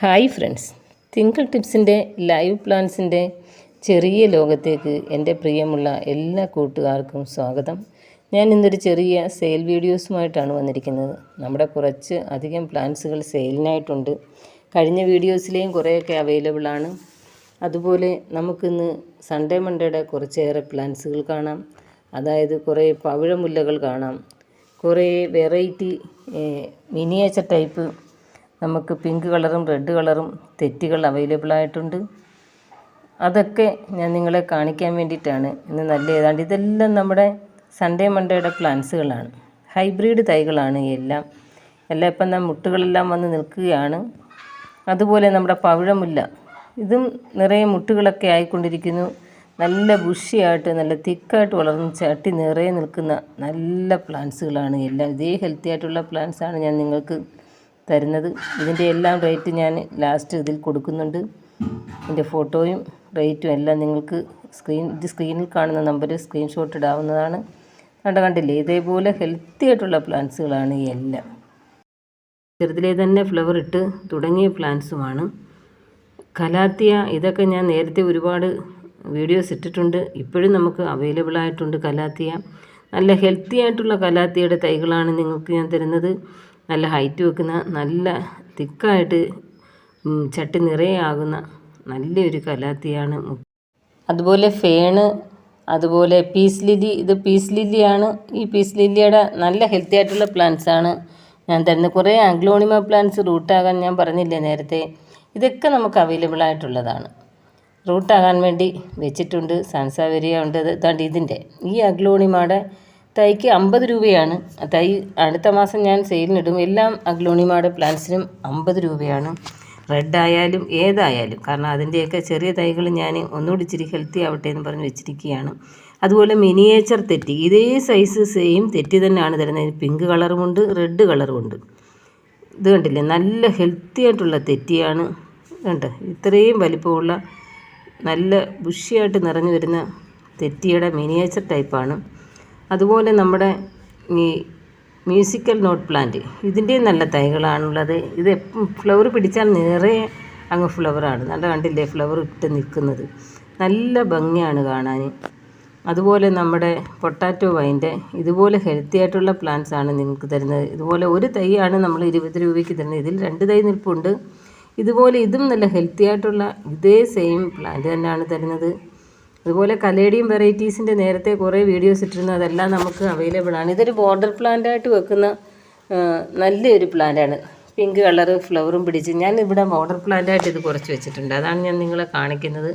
Hi friends. Twinkle ടിപ്സിന്റെ live പ്ലാൻസിന്റെ ചെറിയ ലോകത്തേക്ക് എന്റെ പ്രിയമുള്ള എല്ലാ കൂട്ടുകാർക്കും സ്വാഗതം. ഞാൻ ഇന്നൊരു ചെറിയ സെയിൽ വീഡിയോസുമായിട്ടാണ് വന്നിരിക്കുന്നത്. നമ്മുടെ കുറച്ച് അധികം പ്ലാൻസുകൾ സെയിലിനായിട്ടുണ്ട്. കഴിഞ്ഞ വീഡിയോസിലെയും കുറേയൊക്കെ അവൈലബിൾ ആണ് അതുപോലെ നമുക്കിന്ന് സൺഡേ മൺഡേയുടെ കുറച്ചേറെ പ്ലാൻസുകൾ കാണാം. അതായത് കുറേ പവിഴമുല്ലകൾ കാണാം. കുറേ വെറൈറ്റി മിനിയേച്ചർ ടൈപ്പ് നമുക്ക് പിങ്ക് കളറും റെഡ് കളറും തെറ്റുകൾ അവൈലബിൾ ആയിട്ടുണ്ട്. അതൊക്കെ ഞാൻ നിങ്ങളെ കാണിക്കാൻ വേണ്ടിയിട്ടാണ്. ഇന്ന് നല്ല ഏതാണ്ട് ഇതെല്ലാം നമ്മുടെ സൺഡേ മൺഡേയുടെ പ്ലാന്റ്സുകളാണ് ഹൈബ്രിഡ് തൈകളാണ് എല്ലാം. എല്ലാം ഇപ്പം നാം മുട്ടുകളെല്ലാം വന്ന് നിൽക്കുകയാണ്. അതുപോലെ നമ്മുടെ പവിഴമുല്ല. ഇതും നിറയെ മുട്ടുകളൊക്കെ ആയിക്കൊണ്ടിരിക്കുന്നു. നല്ല ബുഷിയായിട്ട് നല്ല തിക്കായിട്ട് വളർന്ന് ചട്ടി നിറയെ നിൽക്കുന്ന നല്ല പ്ലാന്റ്സുകളാണ് എല്ലാം. ഇതേ ഹെൽത്തി ആയിട്ടുള്ള പ്ലാന്റ്സാണ് ഞാൻ നിങ്ങൾക്ക് തരുന്നത്. ഇതിന്റെ എല്ലാം റേറ്റ് ഞാൻ ലാസ്റ്റ് ഇതിൽ കൊടുക്കുന്നുണ്ട്. ഇതിന്റെ ഫോട്ടോയും റേറ്റും എല്ലാം നിങ്ങൾക്ക് സ്ക്രീൻ ഇത് സ്ക്രീനിൽ കാണുന്ന നമ്പർ സ്ക്രീൻഷോട്ട് ഇടാവുന്നതാണ്. കണ്ട കണ്ടില്ലേ? ഇതേപോലെ ഹെൽത്തി ആയിട്ടുള്ള പ്ലാന്റ്സുകളാണ് എല്ലാം. ചെറുതിലേ തന്നെ ഫ്ലവർ ഇട്ട് തുടങ്ങിയ പ്ലാന്റ്സുമാണ് കലാത്തിയ ഇതൊക്കെ ഞാൻ നേരത്തെ ഒരുപാട് വീഡിയോസ് ഇട്ടിട്ടുണ്ട്. ഇപ്പോഴും നമുക്ക് അവൈലബിൾ ആയിട്ടുണ്ട് കലാത്തിയ. നല്ല ഹെൽത്തി ആയിട്ടുള്ള കലാത്തിയുടെ തൈകളാണ് നിങ്ങൾക്ക് ഞാൻ തരുന്നത്. നല്ല ഹൈറ്റ് വെക്കുന്ന നല്ല തിക്കായിട്ട് ചട്ടി നിറയെ ആകുന്ന നല്ലൊരു കലാത്തിയാണ് അതുപോലെ ഫേണ് അതുപോലെ പീസ് ലില്ലി ഇത് പീസ് ലില്ലിയാണ് ഈ പീസ് ലില്ലിയുടെ നല്ല ഹെൽത്തി ആയിട്ടുള്ള പ്ലാന്റ്സ് ആണ്. ഞാൻ തരുന്ന കുറേ ആഗ്ലോണിമ പ്ലാന്റ്സ് റൂട്ടാകാൻ ഞാൻ പറഞ്ഞില്ലേ നേരത്തെ? ഇതൊക്കെ നമുക്ക് അവൈലബിൾ ആയിട്ടുള്ളതാണ്. റൂട്ടാകാൻ വേണ്ടി വെച്ചിട്ടുണ്ട്. സാൻസാവേരിയ ഉണ്ട്. ഇതാണ്ട് ഇതിന്റെ. ഈ അഗ്ലോണിമയുടെ തൈക്ക് അമ്പത് രൂപയാണ്. തൈ അടുത്ത മാസം ഞാൻ സെയിലിനിടും. എല്ലാം അഗ്ലോണിമയുടെ പ്ലാന്റ്സിനും അമ്പത് രൂപയാണ്. റെഡ് ആയാലും ഏതായാലും. കാരണം അതിന്റെയൊക്കെ ചെറിയ തൈകൾ ഞാൻ ഒന്നുകൂടി ഇച്ചിരി ഹെൽത്തി ആവട്ടെ എന്ന് പറഞ്ഞ് വെച്ചിരിക്കുകയാണ്. അതുപോലെ മിനിയേച്ചർ തെറ്റി. ഇതേ സൈസ് സെയിം തെറ്റി തന്നെയാണ് തരുന്നത്. പിങ്ക് കളറുമുണ്ട് റെഡ് കളറുമുണ്ട് ഇത് കണ്ടില്ലേ? നല്ല ഹെൽത്തി ആയിട്ടുള്ള തെറ്റിയാണ്. കണ്ട്? ഇത്രയും വലിപ്പമുള്ള നല്ല ബുഷിയായിട്ട് നിറഞ്ഞു വരുന്ന തെറ്റിയുടെ മിനിയേച്ചർ ടൈപ്പാണ് അതുപോലെ നമ്മുടെ ഈ മ്യൂസിക്കൽ നോട്ട് പ്ലാന്റ് ഇതിന്റെയും നല്ല തൈകളാണുള്ളത്. ഇത് ഫ്ലവർ പിടിച്ചാൽ നിറയെ അങ്ങ് ഫ്ലവറാണ് നല്ല കണ്ടില്ലേ? ഫ്ലവർ ഇട്ട് നിൽക്കുന്നത്. നല്ല ഭംഗിയാണ് കാണാൻ. അതുപോലെ നമ്മുടെ പൊട്ടാറ്റോ വൈന്റെ ഇതുപോലെ ഹെൽത്തി ആയിട്ടുള്ള പ്ലാന്റ്സ് ആണ് നിങ്ങൾക്ക് തരുന്നത്. ഇതുപോലെ ഒരു തൈയാണ് നമ്മൾ ഇരുപത് രൂപയ്ക്ക് തരുന്നത്. ഇതിൽ രണ്ട് തൈ നിൽപ്പുണ്ട്. ഇതുപോലെ ഇതും നല്ല ഹെൽത്തി ആയിട്ടുള്ള ഇതേ സെയിം പ്ലാന്റ് തന്നെയാണ് തരുന്നത്. അതുപോലെ കലേഡിയം വെറൈറ്റീസിന്റെ നേരത്തെ കുറേ വീഡിയോസ് ഇട്ടിരുന്നു. അതെല്ലാം നമുക്ക് അവൈലബിൾ ആണ്. ഇതൊരു ബോർഡർ പ്ലാന്റായിട്ട് വെക്കുന്ന നല്ലൊരു പ്ലാന്റാണ് പിങ്ക് കളർ ഫ്ലവറും പിടിച്ച് ഞാൻ ഇവിടെ ബോർഡർ പ്ലാന്റായിട്ട് ഇത് കുറച്ച് വെച്ചിട്ടുണ്ട്. അതാണ് ഞാൻ നിങ്ങളെ കാണിക്കുന്നത്.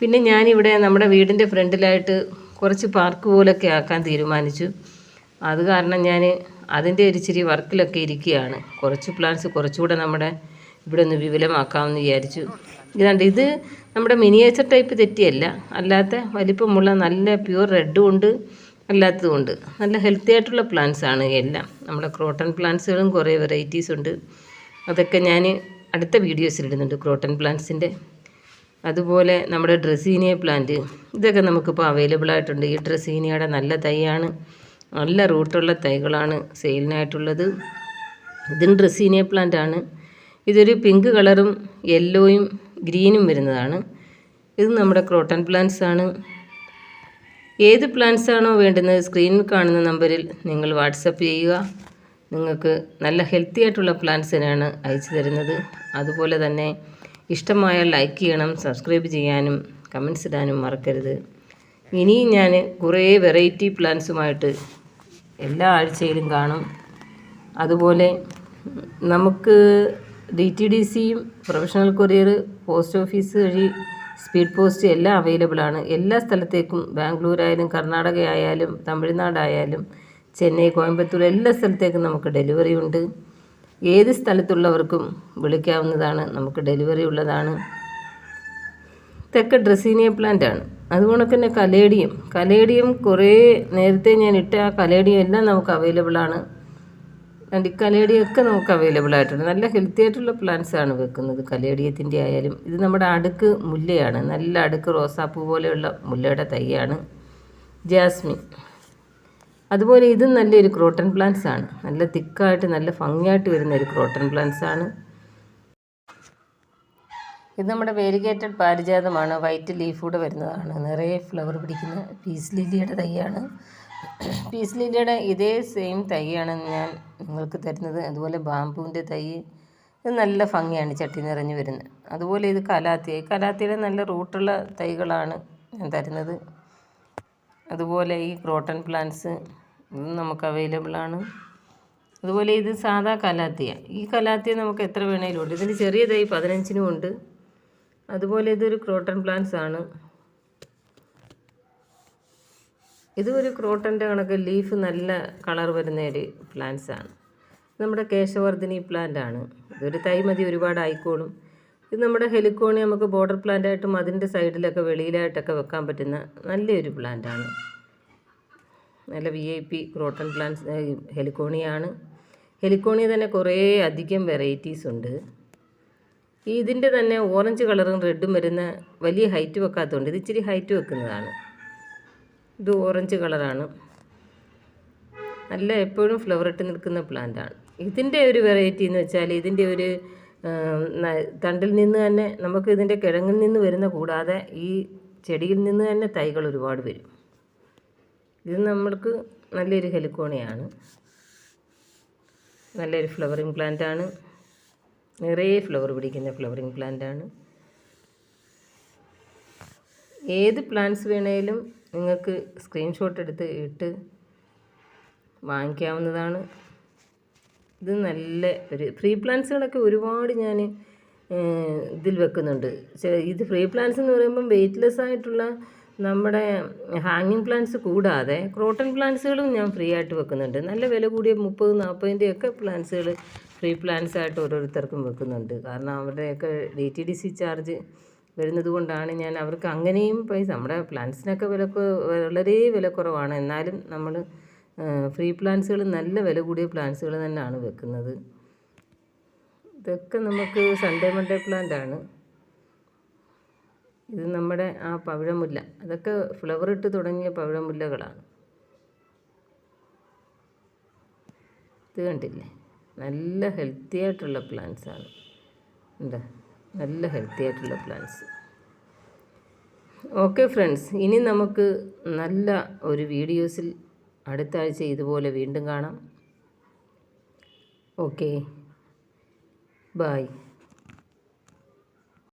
പിന്നെ ഞാനിവിടെ നമ്മുടെ വീടിന്റെ ഫ്രണ്ടിലായിട്ട് കുറച്ച് പാർക്ക് പോലൊക്കെ ആക്കാൻ തീരുമാനിച്ചു. അത് കാരണം ഞാൻ അതിന്റെ ഒരു ഇച്ചിരി വർക്കിലൊക്കെ ഇരിക്കുകയാണ്. കുറച്ച് പ്ലാന്റ്സ് കുറച്ചുകൂടെ നമ്മുടെ ഇവിടെ ഒന്ന് വിപുലമാക്കാമെന്ന് വിചാരിച്ചു. ഇതാണ്ട് ഇത് നമ്മുടെ മിനിയേച്ചർ ടൈപ്പ് തെറ്റിയല്ല. അല്ലാത്ത വലിപ്പമുള്ള നല്ല പ്യൂർ റെഡും ഉണ്ട് അല്ലാത്തതും ഉണ്ട്. നല്ല ഹെൽത്തി ആയിട്ടുള്ള പ്ലാന്റ്സ് ആണ് എല്ലാം. നമ്മുടെ ക്രോട്ടൺ പ്ലാന്റ്സുകളും കുറേ വെറൈറ്റീസ് ഉണ്ട്. അതൊക്കെ ഞാൻ അടുത്ത വീഡിയോസിൽ ഇടുന്നുണ്ട് ക്രോട്ടൺ പ്ലാന്റ്സിന്റെ അതുപോലെ നമ്മുടെ ഡ്രസീനിയ പ്ലാന്റ് ഇതൊക്കെ നമുക്കിപ്പോൾ അവൈലബിൾ ആയിട്ടുണ്ട്. ഈ ഡ്രസീനിയയുടെ നല്ല തൈയാണ്. നല്ല റൂട്ടുള്ള തൈകളാണ് സെയിലിനായിട്ടുള്ളത് ഇതും ഡ്രസീനിയ പ്ലാന്റ് ആണ്. ഇതൊരു പിങ്ക് കളറും യെല്ലോയും ഗ്രീനും വരുന്നതാണ്. ഇത് നമ്മുടെ ക്രോട്ടൺ പ്ലാന്റ്സ് ആണ്. ഏത് പ്ലാന്റ്സ് ആണോ വേണ്ടുന്നത് സ്ക്രീനിൽ കാണുന്ന നമ്പറിൽ നിങ്ങൾ വാട്സപ്പ് ചെയ്യുക. നിങ്ങൾക്ക് നല്ല ഹെൽത്തി ആയിട്ടുള്ള പ്ലാന്റ്സിനാണ് അയച്ചു തരുന്നത്. അതുപോലെ തന്നെ ഇഷ്ടമായ ലൈക്ക് ചെയ്യണം സബ്സ്ക്രൈബ് ചെയ്യാനും കമൻസ് ഇടാനും മറക്കരുത്. ഇനിയും ഞാൻ കുറേ വെറൈറ്റി പ്ലാന്റ്സുമായിട്ട് എല്ലാ ആഴ്ചയിലും കാണും. അതുപോലെ നമുക്ക് ഡി ടി ഡി സിയും പ്രൊഫഷണൽ കൊറിയർ പോസ്റ്റ് ഓഫീസ് വഴി സ്പീഡ് പോസ്റ്റ് എല്ലാം അവൈലബിൾ ആണ്. എല്ലാ സ്ഥലത്തേക്കും ബാംഗ്ലൂർ ആയാലും കർണാടക ആയാലും തമിഴ്നാടായാലും ചെന്നൈ കോയമ്പത്തൂർ എല്ലാ സ്ഥലത്തേക്കും നമുക്ക് ഡെലിവറി ഉണ്ട്. ഏത് സ്ഥലത്തുള്ളവർക്കും വിളിക്കാവുന്നതാണ്. നമുക്ക് ഡെലിവറി ഉള്ളതാണ്. തെക്ക ഡ്രസീനിയ പ്ലാന്റ് ആണ്. അതുകൊണ്ട് തന്നെ കലേഡിയം. കലേഡിയം കുറേ നേരത്തെ ഞാൻ ഇട്ട ആ കലേഡിയം എല്ലാം നമുക്ക് അവൈലബിൾ ആണ്. ആൻഡ് കലേടിയൊക്കെ നമുക്ക് അവൈലബിൾ ആയിട്ടുണ്ട്. നല്ല ഹെൽത്തി ആയിട്ടുള്ള പ്ലാന്റ്സ് ആണ് വെക്കുന്നത്. കലേടിയത്തിന്റെ ആയാലും ഇത് നമ്മുടെ അടുക്ക് മുല്ലയാണ്. നല്ല അടുക്ക് റോസാപ്പൂ പോലെയുള്ള മുല്ലയുടെ തൈയാണ് ജാസ്മിൻ. അതുപോലെ ഇതും നല്ലൊരു ക്രോട്ടൺ പ്ലാന്റ്സ് ആണ്. നല്ല തിക്കായിട്ട് നല്ല ഭംഗിയായിട്ട് വരുന്ന ഒരു ക്രോട്ടൺ പ്ലാന്റ്സ് ആണ്. ഇത് നമ്മുടെ വേരിഗേറ്റഡ് പാരിജാതമാണ്. വൈറ്റ് ലീഫൂടെ വരുന്നതാണ്. നിറയെ ഫ്ലവർ പിടിക്കുന്ന പീസ് ലില്ലിയുടെ തൈയാണ്. പീസ് ലില്ലിയുടെ ഇതേ സെയിം തൈയാണ് ഞാൻ നിങ്ങൾക്ക് തരുന്നത്. അതുപോലെ ബാമ്പുവിന്റെ തൈ. ഇത് നല്ല ഭംഗിയാണ് ചട്ടി നിറഞ്ഞു വരുന്നത്. അതുപോലെ ഇത് കലാത്തി കലാത്തിയുടെ നല്ല റൂട്ടുള്ള തൈകളാണ് ഞാൻ തരുന്നത്. അതുപോലെ ഈ ക്രോട്ടൺ പ്ലാന്റ്സ് ഇതും നമുക്ക് അവൈലബിൾ ആണ്. അതുപോലെ ഇത് സാധാ കലാത്തിയ. ഈ കലാത്തിയ നമുക്ക് എത്ര വേണേലും ഉണ്ട്. ഇതിന് ചെറിയ തൈ പതിനഞ്ചിനും ഉണ്ട്. അതുപോലെ ഇതൊരു ക്രോട്ടൺ പ്ലാന്റ്സ് ആണ്. ഇതും ഒരു ക്രോട്ടന്റെ കണക്ക് ലീഫ് നല്ല കളർ വരുന്ന ഒരു പ്ലാന്റ്സ് ആണ്. നമ്മുടെ കേശവർദ്ധിനി പ്ലാന്റ് ആണ്. ഇതൊരു തൈ മതി ഒരുപാട് ആയിക്കോളും. ഇത് നമ്മുടെ ഹെലിക്കോണി നമുക്ക് ബോർഡർ പ്ലാന്റ് ആയിട്ടും അതിന്റെ സൈഡിലൊക്കെ വെളിയിലായിട്ടൊക്കെ വെക്കാൻ പറ്റുന്ന നല്ലൊരു പ്ലാന്റ് ആണ്. നല്ല V I P croton plants ഹെലിക്കോണിയാണ്. Heliconia തന്നെ കുറേ അധികം വെറൈറ്റീസ് ഉണ്ട്. ഇതിന്റെ തന്നെ ഓറഞ്ച് കളറും റെഡും വരുന്ന വലിയ ഹൈറ്റ് വെക്കാത്തതുകൊണ്ട് ഇത് ഇച്ചിരി ഹൈറ്റ് വെക്കുന്നതാണ്. ഇത് ഓറഞ്ച് കളറാണ്. നല്ല എപ്പോഴും ഫ്ലവർ ഇട്ട് നിൽക്കുന്ന പ്ലാന്റാണ് ഇതിന്റെ ഒരു വെറൈറ്റി എന്ന് വെച്ചാൽ ഇതിന്റെ ഒരു തണ്ടിൽ നിന്ന് തന്നെ നമുക്ക് ഇതിന്റെ കിഴങ്ങിൽ നിന്ന് വരുന്ന കൂടാതെ ഈ ചെടിയിൽ നിന്ന് തന്നെ തൈകൾ ഒരുപാട് വരും. ഇത് നമ്മൾക്ക് നല്ലൊരു ഹെലിക്കോണിയാണ്. നല്ലൊരു ഫ്ലവറിങ് പ്ലാന്റ് ആണ്. നിറയെ ഫ്ലവർ പിടിക്കുന്ന ഫ്ലവറിങ് പ്ലാന്റ് ആണ്. ഏത് പ്ലാന്റ്സ് വേണേലും നിങ്ങൾക്ക് സ്ക്രീൻഷോട്ട് എടുത്ത് ഇട്ട് വാങ്ങിക്കാവുന്നതാണ്. ഇത് നല്ല ഒരു ഫ്രീ പ്ലാന്റ്സുകളൊക്കെ ഒരുപാട് ഞാൻ ഇതിൽ വെക്കുന്നുണ്ട്. ഇത് ഫ്രീ പ്ലാന്റ്സ് എന്ന് പറയുമ്പം വെയ്റ്റ്ലെസ് ആയിട്ടുള്ള നമ്മുടെ ഹാങ്ങിങ് പ്ലാന്റ്സ് കൂടാതെ ക്രോട്ടൺ പ്ലാന്റ്സുകളും ഞാൻ ഫ്രീ ആയിട്ട് വെക്കുന്നുണ്ട്. നല്ല വില കൂടിയ മുപ്പത് നാൽപ്പതിന്റെയൊക്കെ പ്ലാൻസുകൾ ഫ്രീ പ്ലാന്റ്സ് ആയിട്ട് ഓരോരുത്തർക്കും വെക്കുന്നുണ്ട്. കാരണം അവരുടെയൊക്കെ D T D C charge വരുന്നത് കൊണ്ടാണ് ഞാൻ അവർക്ക് അങ്ങനെയും പൈസ നമ്മുടെ പ്ലാന്റ്സിനൊക്കെ വില വളരെ വില കുറവാണ് എന്നാലും നമ്മൾ ഫ്രീ പ്ലാന്റ്സുകൾ നല്ല വില കൂടിയ പ്ലാന്റ്സുകൾ തന്നെയാണ് വെക്കുന്നത്. ഇതൊക്കെ നമുക്ക് സൺഡേ മൺഡേ പ്ലാന്റ് ആണ് ഇത് നമ്മുടെ ആ പവിഴമുല്ല. അതൊക്കെ ഫ്ലവർ ഇട്ട് തുടങ്ങിയ പവിഴമുല്ലകളാണ്. ഇത് കണ്ടില്ലേ? നല്ല ഹെൽത്തി ആയിട്ടുള്ള പ്ലാന്റ്സാണ്. എന്താ നല്ല ഹെൽത്തി ആയിട്ടുള്ള പ്ലാന്റ്സ് ഓക്കെ ഫ്രണ്ട്സ് ഇനി നമുക്ക് നല്ല ഒരു വീഡിയോസിൽ അടുത്ത ആഴ്ച ഇതുപോലെ വീണ്ടും കാണാം. Okay bye